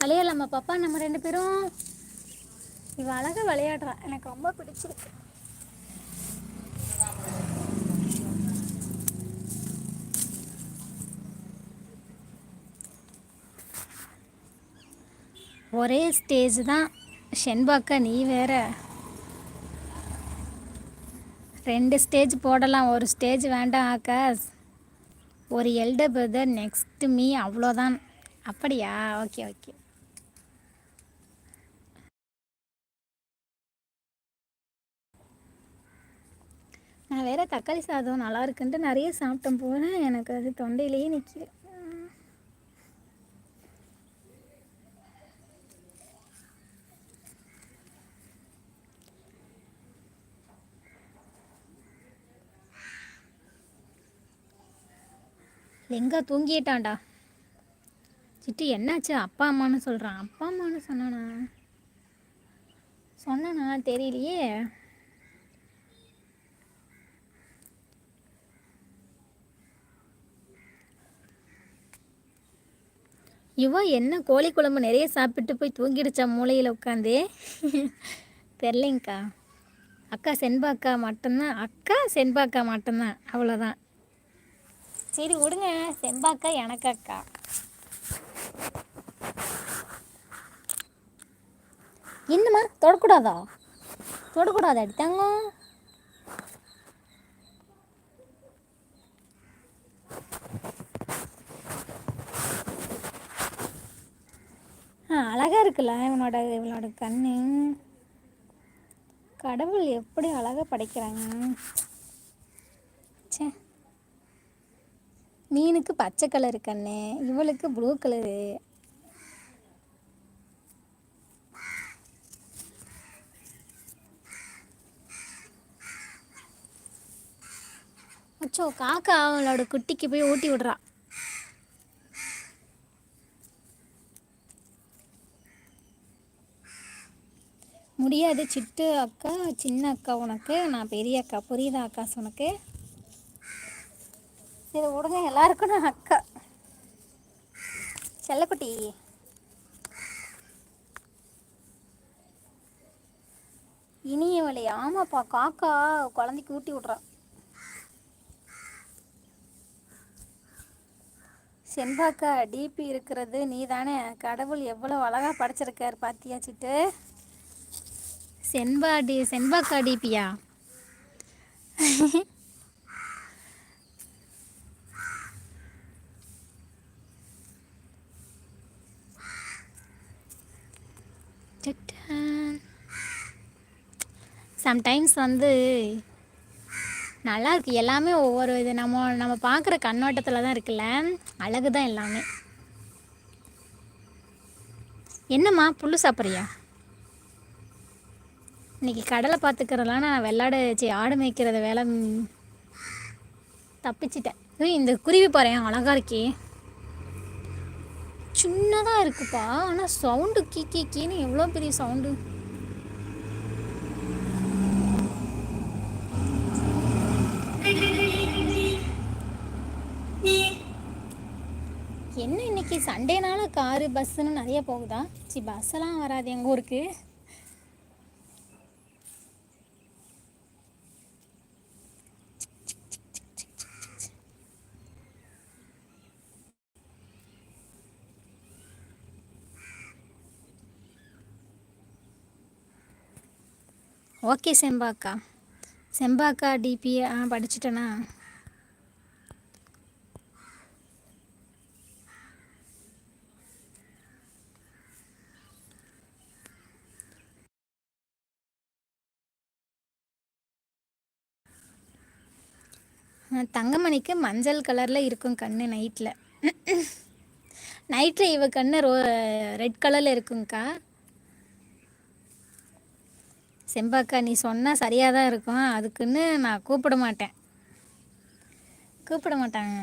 விளையாடலாமா? பாப்பா நம்ம ரெண்டு பேரும் இவ அழகா விளையாடுறா. எனக்கு ரொம்ப பிடிச்சிருக்கு. ஒரே ஸ்டேஜ் தான். ஷென்பாக்கா நீ வேற. ரெண்டு ஸ்டேஜ் போடலாம். ஒரு ஸ்டேஜ் வேண்டாம் ஆகாஷ். ஒரு எல்டர் பிரதர் நெக்ஸ்ட் மீ அவ்வளோதான். அப்படியா? Okay okay. நான் வேற தக்காளி சாதம் நல்லா இருக்குன்ட்டு நிறைய சாப்பிட்டேன் போனேன் எனக்கு அது தொண்டையிலேயே நிற்கிது லெங்கா தூங்கிட்டான்டா. சிட்டு என்னாச்சு? அப்பா அம்மான்னு சொல்கிறான் அப்பா அம்மான்னு சொன்னானா? சொன்னானா? தெரியலையே. இவ என்ன கோழி குழம்பு நிறைய சாப்பிட்டு போய் தூங்கிடுச்சா மூளையில் உட்காந்து? தெரிலங்கக்கா அக்கா செண்பாக்கா மட்டும்தான். அக்கா செண்பாக்கா மட்டும்தான். அவ்வளோதான் சரி விடுங்க. செம்பாக்கா எனக்கு அக்கா. என்னம்மா தொடக்கூடாதா? தொடக்கூடாது அடித்தாங்க அழகாக அழகா இருக்குல்ல இவனோட இவனோட கண்ணு? கடவுள் எப்படி அழகாக படைக்கிறாங்க? ச்சே. மீனுக்கு பச்சை கலர் கண்ணு இவளுக்கு ப்ளூ கலரு அச்சோ காக்கா அவளோட குட்டிக்கு போய் ஊட்டி விடுறா. முடியாது. சிட்டு அக்கா சின்ன அக்கா உனக்கு நான் பெரிய அக்கா புரியுதா அக்கா உனக்கு? சரி விடுங்க எல்லாருக்கும் நான் அக்கா. செல்லக்குட்டி. இனியவளே ஆமாப்பா காக்கா குழந்தைக்கு ஊட்டி விட்றான் செண்பாக்கா டிபி இருக்கிறது நீ தானே கடவுள் எவ்வளோ அழகா படைச்சிருக்காரு பாத்தியா சிட்டு? செண்பா டி செண்பாக்கா டிபியா சம்டைம்ஸ் வந்து நல்லா இருக்கு எல்லாமே ஒவ்வொரு இது. நம்ம நம்ம பார்க்குற கண்ணோட்டத்தில் தான் இருக்குல்ல. அழகு தான் எல்லாமே. என்னம்மா? புல்லு சாப்பிட்றியா? இன்னைக்கு கடலை பார்த்துக்கிறலாம் நான் வெள்ளாடு சி ஆடு மேய்க்கிறத வேலை. தப்பிச்சிட்டேன். இந்த குருவி பாரு அழகா இருக்கே. சின்னதாக இருக்குப்பா ஆனால் சவுண்டு கீ கீ கீன்னு எவ்வளோ பெரிய சவுண்டு என்ன இன்னைக்கு? சண்டேனால காரு பஸ்ஸுன்னு நிறைய போகுதா? சி பஸ்ஸெல்லாம் வராது எங்கள் ஊருக்கு. ஓகே செம்பாக்கா. செம்பாக்கா டிபி ஆ படிச்சிட்டேனா? தங்கமணிக்கு மஞ்சள் கலரில் இருக்கும் கண்ணு நைட்டில் நைட்டில் இவ கண்ணு ரோ ரெட் கலரில் இருக்குங்க்கா செம்பாக்கா நீ சொன்னால் சரியாக தான் இருக்கும். அதுக்குன்னு நான் கூப்பிட மாட்டேன். கூப்பிட மாட்டாங்க.